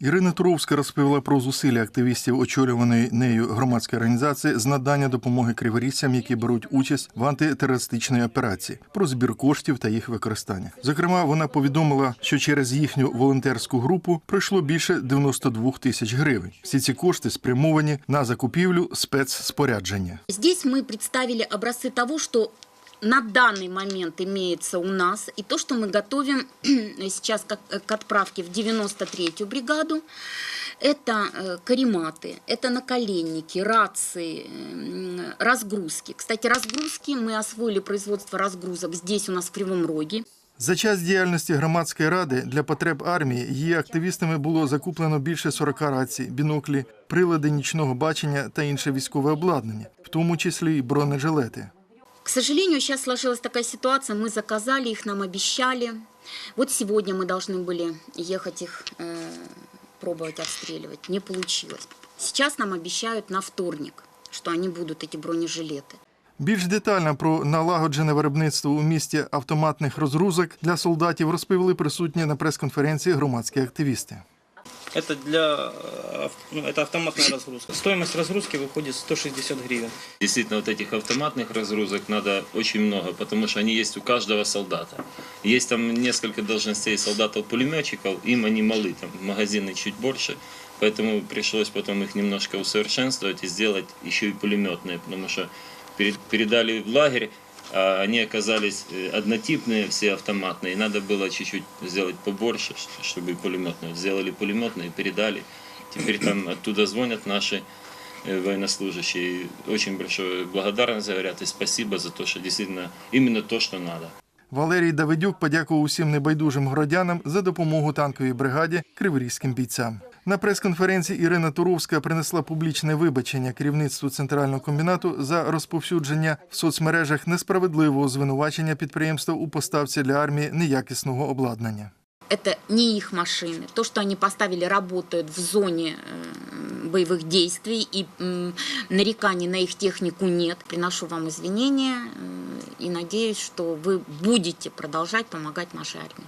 Ірина Туровська розповіла про зусилля активістів очолюваної нею громадської організації з надання допомоги криворіжцям, які беруть участь в антитерористичній операції, про збір коштів та їх використання. Зокрема, вона повідомила, що через їхню волонтерську групу пройшло більше 92 тисяч гривень. Всі ці кошти спрямовані на закупівлю спецспорядження. Здесь мы представили образцы того, что на данный момент имеется у нас, и то, что мы готовим сейчас как, к отправке в 93-ю бригаду. Это э, карематы, это наколенники, рации, м, разгрузки. Кстати, разгрузки, мы освоили производство разгрузок здесь у нас в Кривом Роге. За час діяльності громадської ради для потреб армії її активістами було закуплено більше 40 рацій, біноклі, прилади нічного бачення та інше військове обладнання, в тому числі й бронежилети. К сожалению, сейчас сложилась такая ситуация, мы заказали их, нам обещали. Вот сегодня мы должны были ехать их э, пробовать обстреливать, не получилось. Сейчас нам обещают на вторник, что они будут, эти бронежилеты. Більш детально про налагоджене виробництво у місті автоматних розгрузок для солдатів розповіли присутні на прес-конференції громадські активісти. Это для э, ну, это автоматная разгрузка. Стоимость разгрузки выходит 160 гривен. Действительно, вот этих автоматных разгрузок надо очень много, потому что они есть у каждого солдата. Есть там несколько должностей солдатов-пулеметчиков, им они малы, там магазины чуть больше, поэтому пришлось потом их немножко усовершенствовать и сделать еще и пулеметные, потому что перед- передали в лагерь, а они оказались э, однотипные, все автоматные, и надо было чуть-чуть сделать побольше, ш- чтобы и пулеметные. Сделали пулеметные, передали. Теперь там оттуда звонят наши э, военнослужащие. И Очень большое благодарность говорят и спасибо за то, что действительно именно то, что надо. Валерій Давидюк подякував усім небайдужим городянам за допомогу танковій бригаді криворізьким бійцям. На прес-конференції Ірина Туровська принесла публічне вибачення керівництву центрального комбінату за розповсюдження в соцмережах несправедливого звинувачення підприємства у поставці для армії неякісного обладнання. Это не их машины. То, что они поставили, работает в зоне э, боевых действий, и м, нареканий на их технику нет. Приношу вам извинения э, и надеюсь, что вы будете продолжать помогать нашей армии.